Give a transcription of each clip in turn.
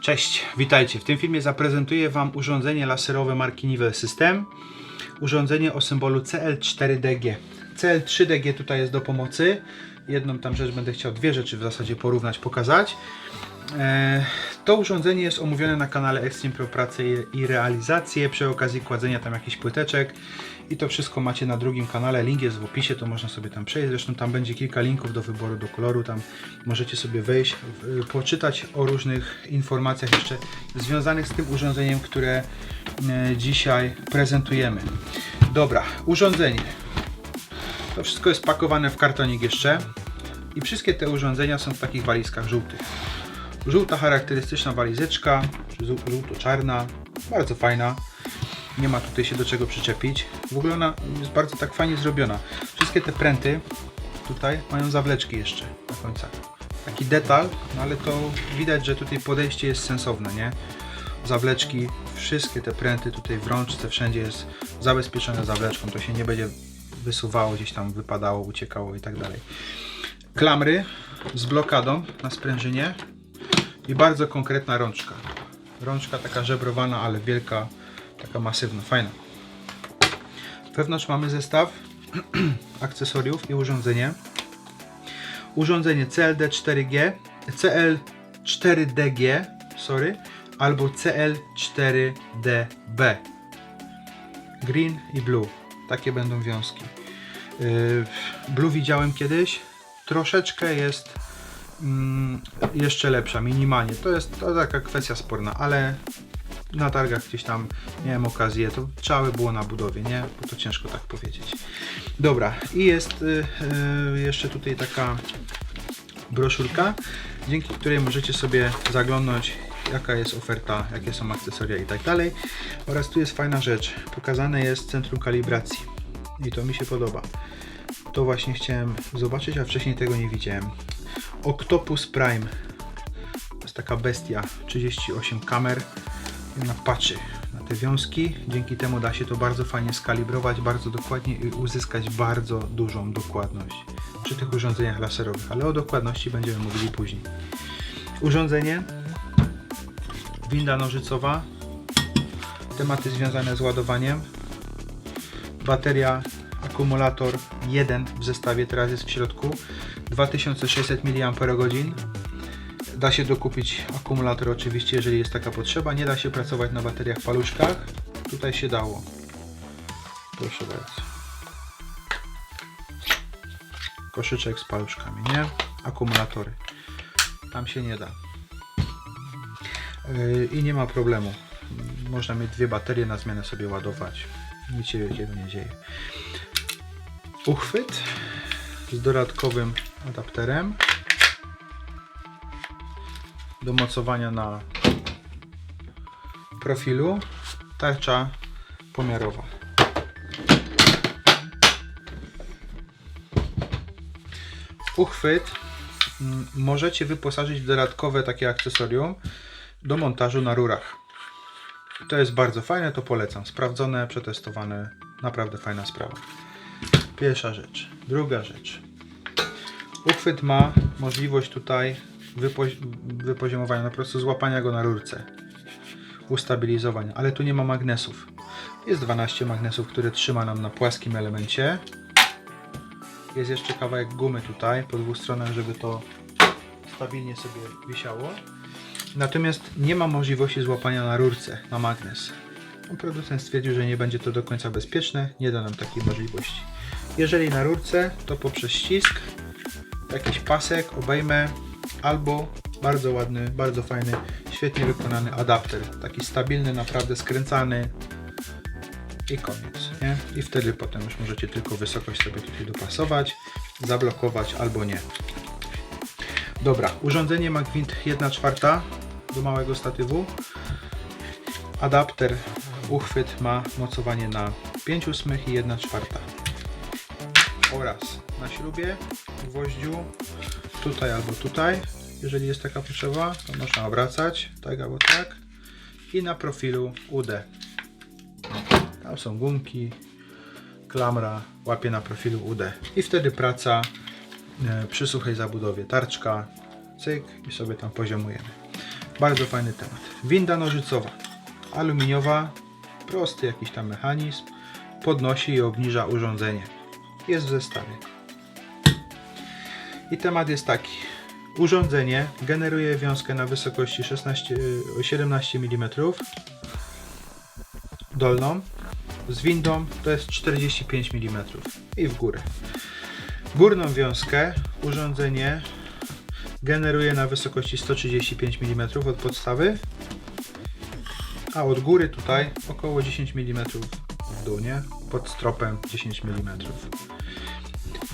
Cześć, witajcie. W tym filmie zaprezentuję Wam urządzenie laserowe marki Nivel System. Urządzenie o symbolu CL4DG. CL3DG tutaj jest do pomocy. Jedną tam rzecz będę chciał, dwie rzeczy w zasadzie porównać, pokazać. E, To urządzenie jest omówione na kanale Extreme Pro Pracę i- Realizację przy okazji kładzenia tam jakichś płyteczek i to wszystko macie na drugim kanale, link jest w opisie, to można sobie tam przejść, zresztą tam będzie kilka linków do wyboru, do koloru, tam możecie sobie wejść, w- poczytać o różnych informacjach jeszcze związanych z tym urządzeniem, które e, dzisiaj prezentujemy. Dobra, urządzenie. To wszystko jest pakowane w kartonik jeszcze i wszystkie te urządzenia są w takich walizkach żółtych. Żółta charakterystyczna walizeczka, żółto-czarna, bardzo fajna. Nie ma tutaj się do czego przyczepić. W ogóle ona jest bardzo tak fajnie zrobiona. Wszystkie te pręty tutaj mają zawleczki jeszcze na końcach. Taki detal, no ale to widać, że tutaj podejście jest sensowne, nie? Zawleczki, wszystkie te pręty tutaj w rączce, wszędzie jest zabezpieczone zawleczką. To się nie będzie wysuwało, gdzieś tam wypadało, uciekało i tak dalej. Klamry z blokadą na sprężynie i bardzo konkretna rączka. Rączka taka żebrowana, ale wielka, taka masywna, fajna. Wewnątrz mamy zestaw akcesoriów i urządzenie. Urządzenie CLD4G, CL4DG, sorry, albo CL4DB. Green i blue. Takie będą wiązki. Yy, Blue widziałem kiedyś. Troszeczkę jest mm, jeszcze lepsza, minimalnie. To jest to taka kwestia sporna, ale na targach gdzieś tam miałem okazję, to trzeba było na budowie, nie? Bo to ciężko tak powiedzieć. Dobra, i jest y, y, jeszcze tutaj taka broszurka, dzięki której możecie sobie zaglądnąć jaka jest oferta, jakie są akcesoria i tak dalej. Oraz tu jest fajna rzecz, pokazane jest centrum kalibracji i to mi się podoba. To właśnie chciałem zobaczyć, a wcześniej tego nie widziałem. Octopus Prime. To jest taka bestia, 38 kamer. Ona patrzy na te wiązki. Dzięki temu da się to bardzo fajnie skalibrować, bardzo dokładnie i uzyskać bardzo dużą dokładność przy tych urządzeniach laserowych, ale o dokładności będziemy mówili później. Urządzenie, winda nożycowa, tematy związane z ładowaniem, bateria, akumulator 1 w zestawie, teraz jest w środku, 2600 mAh. Da się dokupić akumulator oczywiście, jeżeli jest taka potrzeba. Nie da się pracować na bateriach paluszkach. Tutaj się dało. Proszę bardzo. Koszyczek z paluszkami, nie? Akumulatory. Tam się nie da. Yy, I nie ma problemu. Można mieć dwie baterie na zmianę sobie ładować. Nic się wielkiego nie dzieje. Uchwyt z dodatkowym adapterem do mocowania na profilu tarcza pomiarowa. Uchwyt mm, możecie wyposażyć w dodatkowe takie akcesorium do montażu na rurach. To jest bardzo fajne, to polecam. Sprawdzone, przetestowane, naprawdę fajna sprawa. Pierwsza rzecz. Druga rzecz. Uchwyt ma możliwość tutaj wypozi wypoziomowania, no po prostu złapania go na rurce, ustabilizowania, ale tu nie ma magnesów. Jest 12 magnesów, które trzyma nam na płaskim elemencie. Jest jeszcze kawałek gumy tutaj po dwóch stronach, żeby to stabilnie sobie wisiało. Natomiast nie ma możliwości złapania na rurce, na magnes. No, Producent stwierdził, że nie będzie to do końca bezpieczne, nie da nam takiej możliwości. Jeżeli na rurce, to poprzez ścisk, jakiś pasek, obejmę albo bardzo ładny, bardzo fajny, świetnie wykonany adapter. Taki stabilny, naprawdę skręcany i koniec. Nie? I wtedy potem już możecie tylko wysokość sobie tutaj dopasować, zablokować albo nie. Dobra, urządzenie ma gwint 1 czwarta do małego statywu. Adapter, uchwyt ma mocowanie na 5 ósmych i 1 czwarta. Oraz na śrubie, gwoździu, tutaj albo tutaj, jeżeli jest taka potrzeba, to można obracać, tak albo tak. I na profilu UD. Tam są gumki, klamra, łapie na profilu UD. I wtedy praca e, przy suchej zabudowie. Tarczka, cyk i sobie tam poziomujemy. Bardzo fajny temat. Winda nożycowa, aluminiowa, prosty jakiś tam mechanizm, podnosi i obniża urządzenie. Jest w zestawie. I temat jest taki. Urządzenie generuje wiązkę na wysokości 16, y, 17 mm dolną. Z windą to jest 45 mm i w górę. Górną wiązkę urządzenie generuje na wysokości 135 mm od podstawy, a od góry tutaj około 10 mm w dół, nie? Pod stropem 10 mm.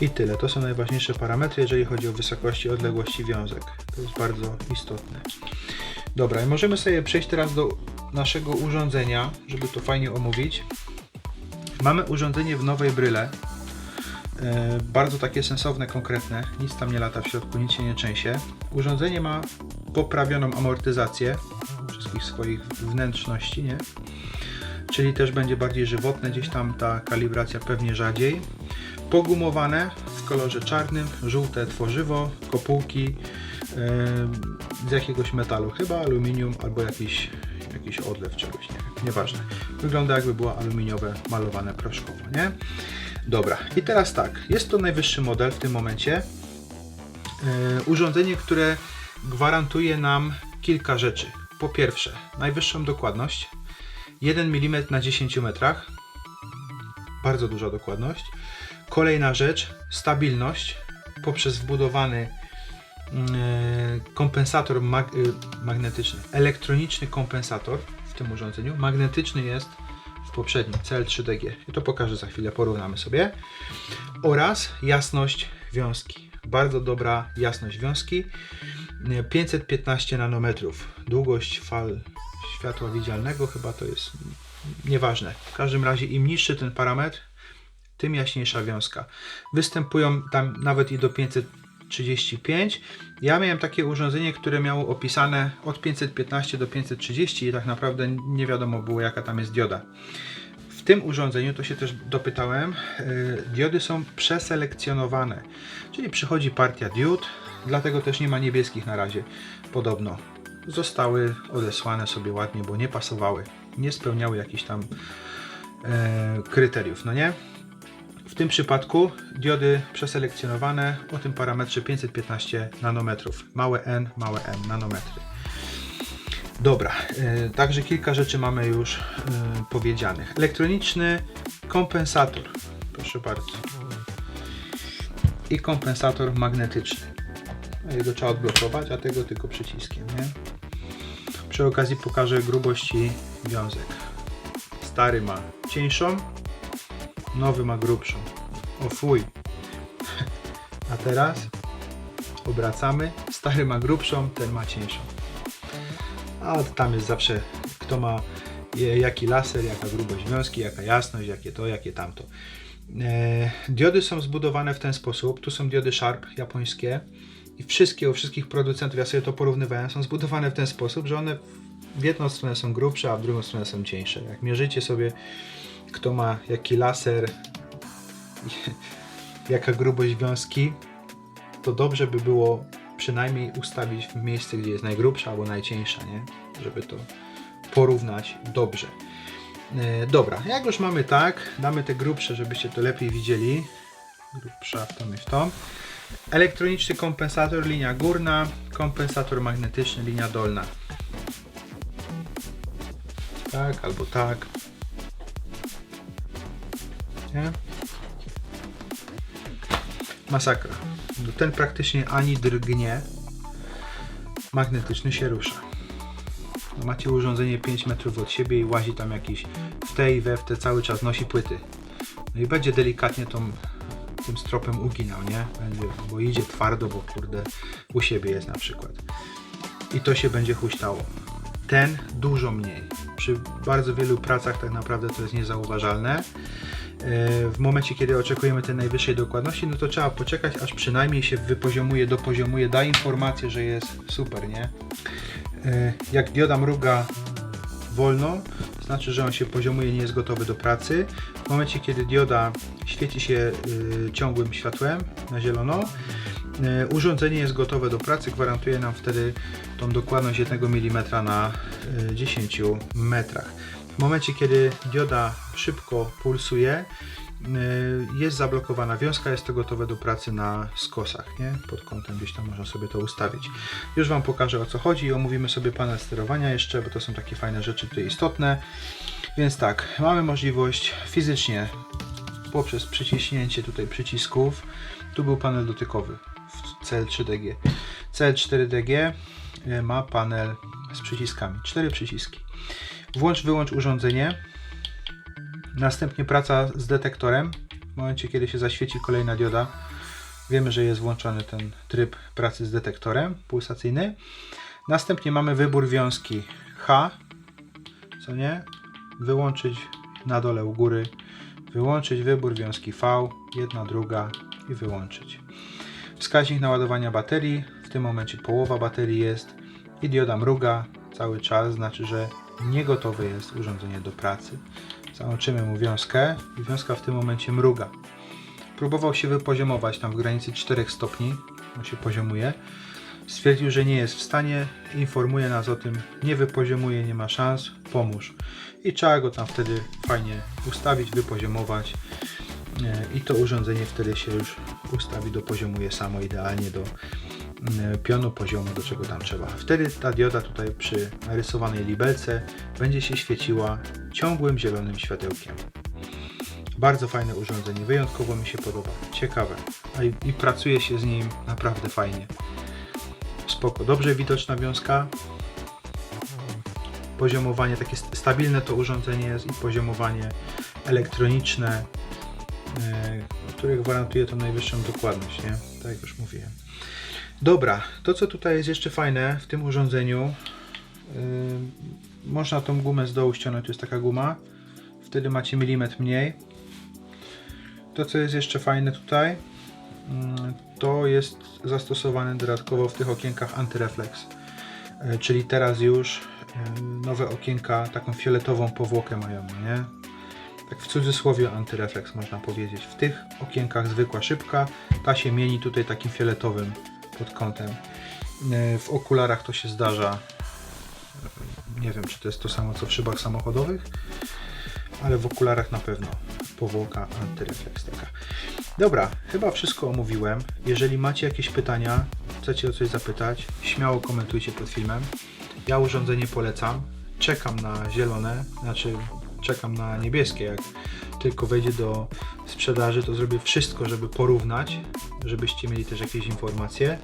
I tyle. To są najważniejsze parametry, jeżeli chodzi o wysokości, odległości wiązek. To jest bardzo istotne. Dobra, i możemy sobie przejść teraz do naszego urządzenia, żeby to fajnie omówić. Mamy urządzenie w nowej bryle. E, bardzo takie sensowne, konkretne. Nic tam nie lata w środku, nic się nie trzęsie. Urządzenie ma poprawioną amortyzację wszystkich swoich wnętrzności, nie? Czyli też będzie bardziej żywotne, gdzieś tam ta kalibracja pewnie rzadziej. Pogumowane w kolorze czarnym, żółte tworzywo, kopułki z jakiegoś metalu, chyba aluminium albo jakiś, jakiś odlew czegoś, nie nieważne. Wygląda jakby było aluminiowe malowane proszkowo, nie? Dobra, i teraz tak, jest to najwyższy model w tym momencie. E, urządzenie, które gwarantuje nam kilka rzeczy. Po pierwsze, najwyższą dokładność 1 mm na 10 metrach. Bardzo duża dokładność. Kolejna rzecz, stabilność poprzez wbudowany mm, e, kompensator mag y, magnetyczny, elektroniczny kompensator w tym urządzeniu. Magnetyczny jest w poprzednim CL3DG. I to pokażę za chwilę, porównamy sobie. Oraz jasność wiązki. Bardzo dobra jasność wiązki. 515 nanometrów. Długość fal światła widzialnego chyba to jest nieważne. W każdym razie im niższy ten parametr, tym jaśniejsza wiązka. Występują tam nawet i do 535. Ja miałem takie urządzenie, które miało opisane od 515 do 530 i tak naprawdę nie wiadomo było jaka tam jest dioda. W tym urządzeniu, to się też dopytałem, yy, diody są przeselekcjonowane, czyli przychodzi partia diod, dlatego też nie ma niebieskich na razie, podobno. Zostały odesłane sobie ładnie, bo nie pasowały, nie spełniały jakichś tam e, kryteriów, no nie? W tym przypadku diody przeselekcjonowane o tym parametrze 515 nanometrów. Małe n, małe n nanometry. Dobra, e, także kilka rzeczy mamy już e, powiedzianych. Elektroniczny kompensator, proszę bardzo. I kompensator magnetyczny. Jego trzeba odblokować, a tego tylko przyciskiem, nie? Przy okazji pokażę grubości wiązek. Stary ma cieńszą, nowy ma grubszą. O fuj. A teraz obracamy. Stary ma grubszą, ten ma cieńszą. A tam jest zawsze kto ma jaki laser, jaka grubość wiązki, jaka jasność, jakie to, jakie tamto. E, diody są zbudowane w ten sposób. Tu są diody Sharp japońskie i wszystkie u wszystkich producentów, ja sobie to porównywałem, są zbudowane w ten sposób, że one w jedną stronę są grubsze, a w drugą stronę są cieńsze. Jak mierzycie sobie, kto ma jaki laser, jaka grubość wiązki, to dobrze by było przynajmniej ustawić w miejsce, gdzie jest najgrubsza albo najcieńsza, nie? Żeby to porównać dobrze. E, dobra, jak już mamy tak, damy te grubsze, żebyście to lepiej widzieli. Grubsza i w tą. Elektroniczny kompensator, linia górna, kompensator magnetyczny, linia dolna. Tak albo tak. Nie? Masakra. No ten praktycznie ani drgnie. Magnetyczny się rusza. No macie urządzenie 5 metrów od siebie i łazi tam jakiś w i we w te cały czas nosi płyty. No i będzie delikatnie tą tym stropem uginał, nie? Będzie, bo idzie twardo, bo kurde u siebie jest na przykład. I to się będzie huśtało. Ten dużo mniej. Przy bardzo wielu pracach tak naprawdę to jest niezauważalne. W momencie, kiedy oczekujemy tej najwyższej dokładności, no to trzeba poczekać, aż przynajmniej się wypoziomuje, dopoziomuje, da informację, że jest super, nie? E, Jak dioda mruga wolno, znaczy, że on się poziomuje, nie jest gotowy do pracy. W momencie, kiedy dioda świeci się y, ciągłym światłem na zielono, E, Urządzenie jest gotowe do pracy, gwarantuje nam wtedy tą dokładność 1 mm na e, 10 metrach. W momencie, kiedy dioda szybko pulsuje, e, jest zablokowana wiązka, jest to gotowe do pracy na skosach, nie? Pod kątem gdzieś tam można sobie to ustawić. Już Wam pokażę o co chodzi i omówimy sobie panel sterowania jeszcze, bo to są takie fajne rzeczy tutaj istotne. Więc tak, mamy możliwość fizycznie poprzez przyciśnięcie tutaj przycisków. Tu był panel dotykowy w CL3DG. CL4DG e, ma panel z przyciskami. Cztery przyciski. Włącz, wyłącz urządzenie. Następnie praca z detektorem. W momencie, kiedy się zaświeci kolejna dioda, wiemy, że jest włączony ten tryb pracy z detektorem pulsacyjny. Następnie mamy wybór wiązki H, co nie? Wyłączyć na dole u góry, wyłączyć wybór wiązki V, jedna, druga i wyłączyć. Wskaźnik naładowania baterii, w tym momencie połowa baterii jest i dioda mruga cały czas, znaczy, że nie gotowe jest urządzenie do pracy. Załączymy mu wiązkę i wiązka w tym momencie mruga. Próbował się wypoziomować tam w granicy 4 stopni, on się poziomuje. Stwierdził, że nie jest w stanie, informuje nas o tym, nie wypoziomuje, nie ma szans, pomóż. I trzeba go tam wtedy fajnie ustawić, wypoziomować e, i to urządzenie wtedy się już ustawi, dopoziomuje samo idealnie do pionu poziomu, do czego tam trzeba. Wtedy ta dioda tutaj przy narysowanej libelce będzie się świeciła ciągłym zielonym światełkiem. Bardzo fajne urządzenie, wyjątkowo mi się podoba, ciekawe i, i pracuje się z nim naprawdę fajnie. Spoko, dobrze widoczna wiązka, poziomowanie, takie st- stabilne to urządzenie jest i poziomowanie elektroniczne, yy, które gwarantuje tą najwyższą dokładność, nie? Tak jak już mówiłem. Dobra, to co tutaj jest jeszcze fajne w tym urządzeniu, yy, można tą gumę z dołu ściągnąć, to jest taka guma, wtedy macie milimetr mniej. To co jest jeszcze fajne tutaj, mm, to jest zastosowane dodatkowo w tych okienkach antyrefleks. E, Czyli teraz już e, nowe okienka taką fioletową powłokę mają, nie? Tak w cudzysłowie antyrefleks można powiedzieć. W tych okienkach zwykła szybka, ta się mieni tutaj takim fioletowym pod kątem. E, W okularach to się zdarza. E, Nie wiem, czy to jest to samo co w szybach samochodowych, ale w okularach na pewno powłoka antyrefleks taka. Dobra, chyba wszystko omówiłem. Jeżeli macie jakieś pytania, chcecie o coś zapytać, śmiało komentujcie pod filmem. Ja urządzenie polecam. Czekam na zielone, znaczy czekam na niebieskie. Jak tylko wejdzie do sprzedaży, to zrobię wszystko, żeby porównać, żebyście mieli też jakieś informacje.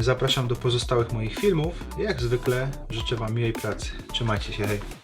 Zapraszam do pozostałych moich filmów. Jak zwykle życzę Wam miłej pracy. Trzymajcie się, hej.